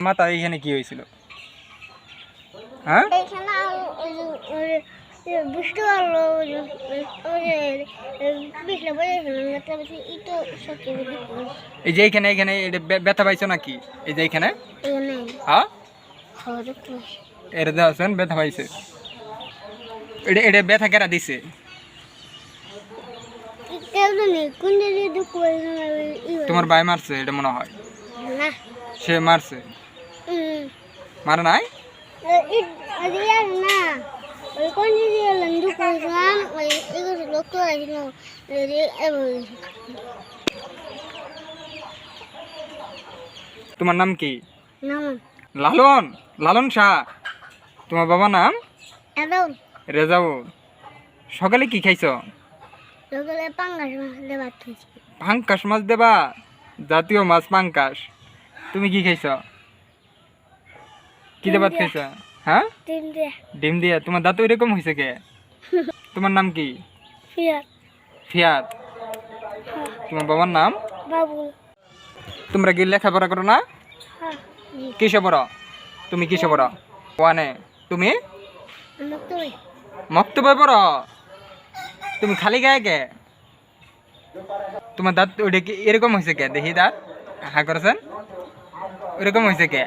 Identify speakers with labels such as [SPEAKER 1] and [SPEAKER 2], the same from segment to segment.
[SPEAKER 1] মাথা এইখানে কি হয়েছিল? হ্যাঁ?
[SPEAKER 2] এখানে
[SPEAKER 1] এই যে এইখানে এইখানে ব্যথা পাইছো নাকি? এই যে এইখানে
[SPEAKER 2] এখানে।
[SPEAKER 1] হ্যাঁ? এটা দেওয়াছেন ব্যথা পাইছে। এটা এটা ব্যথা কেরা দিছে? তোমার ভাই মারছে এটা মনে হয়। সে মারছে? মারে নাই? তোমার নাম কি? লালন লালন শাহ। তোমার বাবার নাম? রেজাউল। সকালে কি খাইছ?
[SPEAKER 2] সকালে মাছ দেবার।
[SPEAKER 1] পাঙ্কাশ মাছ দেবা জাতীয় মাছ পাঙ্কাশ তুমি কি খাইছ? কি দেবাত খাইছ হ্যাঁ ডিম দিয়া। তোমার দাঁত এরকম হয়েছে কে? তোমার নাম কি? ফিয়াদ তোমার বাবার নাম? তোমরা কি লেখাপড়া করো না? কিসে পড়ো? তুমি কিসে পড়ো? ওয়ানে। তুমি? মক্তবে। পড়ো? তুমি খালি গায়ে কে? তোমার দাঁত ওটা কি এরকম হয়েছে কে? দেখি দাঁত। হা করেছেন এরকম হয়েছে কে?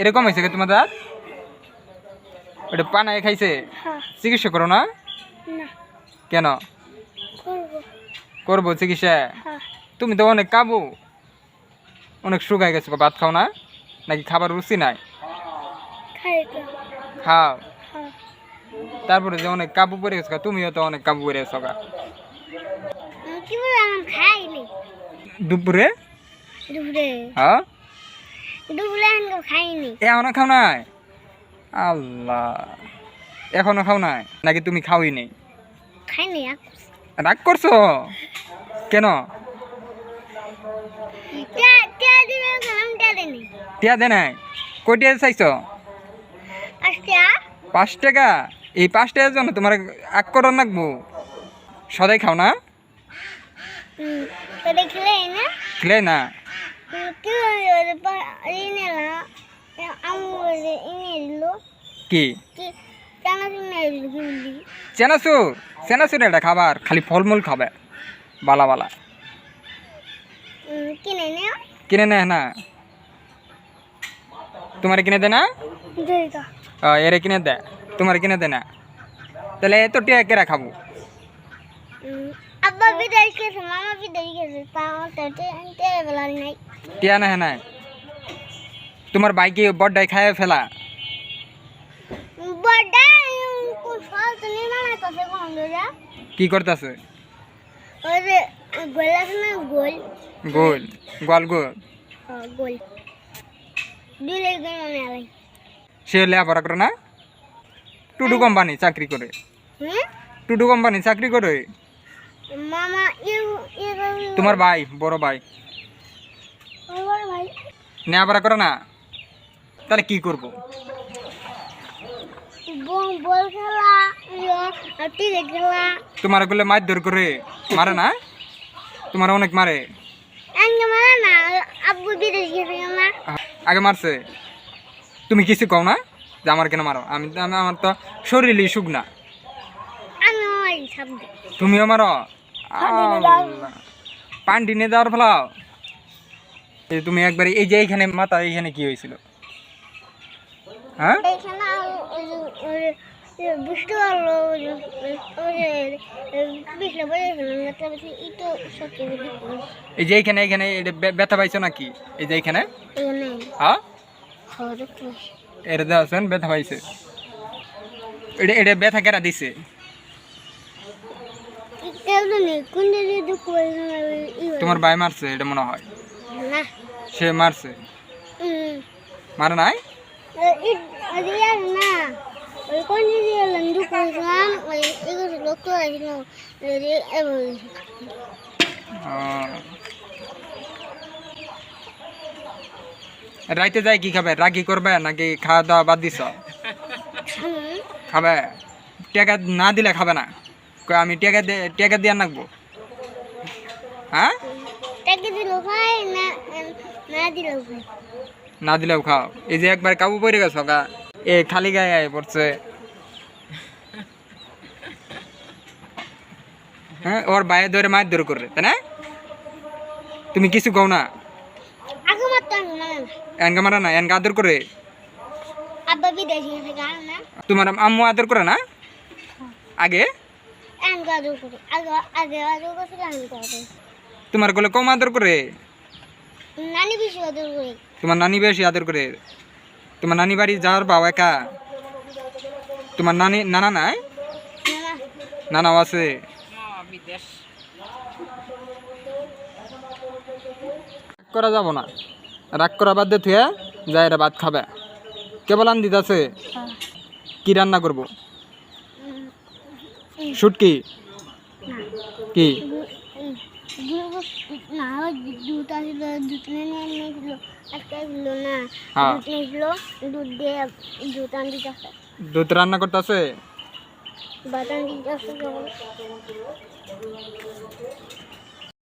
[SPEAKER 1] এরকম হয়েছে কে তোমার দাঁত ওটা পানায় খাইছে?
[SPEAKER 2] হ্যাঁ।
[SPEAKER 1] চিকিৎসা করো না? কেন?
[SPEAKER 2] করব।
[SPEAKER 1] চিকিৎসা?
[SPEAKER 2] হ্যাঁ।
[SPEAKER 1] তুমি তো অনেক কাবু। অনেক শুকাই গেছো ভাত খাও না? নাকি খাবার রুচি নাই? খাও।
[SPEAKER 2] হ্যাঁ।
[SPEAKER 1] তারপরে যে অনেক কাবু পরে গেছো তুমিও তো অনেক কাবু পরে গেছো দুপুরে?
[SPEAKER 2] দুপুরে।
[SPEAKER 1] হ্যাঁ? এখনও খাও নাই? আল্লাহ এখনও খাও নাই? নাকি তুমি খাওই নেই?
[SPEAKER 2] খাইনি
[SPEAKER 1] রাগ করছ? কেন?
[SPEAKER 2] টিয়া
[SPEAKER 1] দে নাই? কই টিয়া চাইছ? পাঁচ টাকা? এই পাঁচ টাকার জন্য তোমার আগ করার নাকবো সদাই খাও না? খেলে না?
[SPEAKER 2] কি? না
[SPEAKER 1] চেনাচুর চেনাচুর এটা খাবার খালি ফলমূল খাবে। বালা বালা।
[SPEAKER 2] কিনে নে
[SPEAKER 1] কিনে নেয় না। তোমার কিনে দে না?
[SPEAKER 2] দুইটা
[SPEAKER 1] এরে কিনে দে। তোমার কিনে দে না। তাহলে এত টিয়া কেরা খাব
[SPEAKER 2] আব্বা বিদায় গেছে মামা বিদায় গেছে তাও তো টিয়া বেলা নাই।
[SPEAKER 1] টিয়া না হ্যাঁ তোমার বাইকে বড্ডাই খায় ফেলা। কি করতেছে
[SPEAKER 2] গোল গোল।
[SPEAKER 1] গোল সে লেখাপড়া করে না? টুডু কোম্পানি চাকরি করে টুডু কোম্পানি চাকরি করে তোমার ভাই বড় ভাই
[SPEAKER 2] ভাই।
[SPEAKER 1] লেখাপড়া করে না। তাহলে কি করব? তোমারগুলো মারধর করে। মারে না? তোমার অনেক মারে। আগে মারছে। তুমি কিছু কও না যে আমার কেন মারো? আমি আমার তো শরীরই সুখ না। তুমিও মারো? পান ডিনে যাওয়ার ফেলাও। তুমি একবার এই যে এইখানে মাথা এইখানে কি হয়েছিল? হ্যাঁ? এই যে এইখানে এইখানে ব্যথা পাইছো নাকি? এই যে এইখানে?
[SPEAKER 2] এখানে
[SPEAKER 1] হ্যাঁ? এটা ব্যথা পাইছে। এটা এটা ব্যথা কেরা দিছে?
[SPEAKER 2] কোন
[SPEAKER 1] তোমার ভাই মারছে এটা মনে হয়। সে মারছে। মারে নাই?
[SPEAKER 2] না। ওই কোন দিকে গেলাম দুঃখ ওই এগুলো লক্ষ্য হয়েছিল।
[SPEAKER 1] ও। রাইতে যাই কি খাবে? রাগি করবে নাকি খাওয়া দাওয়া বাদ দিছ? খাবে। টাকা না দিলে খাবে না। আমি টাকা টাকা দিয়ে নাকবো। হ্যাঁ?
[SPEAKER 2] টাকা না না দিলেও খাই
[SPEAKER 1] না দিলেও খাও। এই যে একবার কাবু পড়ে গেছো গা এ খালি গায়ে আয় পড়ছে। হ্যাঁ ওর বাইরে ধরে মায়ের ধরে করে তাই না? তুমি কিছু কও না? এনকা মারা না। এনকা আদর করে? তোমার আম্মু আদর করে না? আগে?
[SPEAKER 2] করে আগে
[SPEAKER 1] তোমার গলে কম আদর করে?
[SPEAKER 2] নানি বেশি গাজর করে।
[SPEAKER 1] তোমার নানি বেশি আদর করে। তোমার নানি বাড়ি যাওয়ার বাবা একা? তোমার নানি নানা নাই? নানাও আছে? রাগ করা যাব না। রাগ করা বাদ দিয়ে থুয়ে যাই এরা ভাত খাবে। কেবল আন দিতেছে? কি রান্না করব? শুটকি? কি?
[SPEAKER 2] না দুধ আসলো দুধ নিয়ে নিয়েছিল একটা ছিল না
[SPEAKER 1] হ্যাঁ।
[SPEAKER 2] দুধ নিয়েছিল দুধ দিয়ে দুধ আন দিতে আসে।
[SPEAKER 1] দুধ রান্না করতেছে
[SPEAKER 2] বাদাম দিতে যখন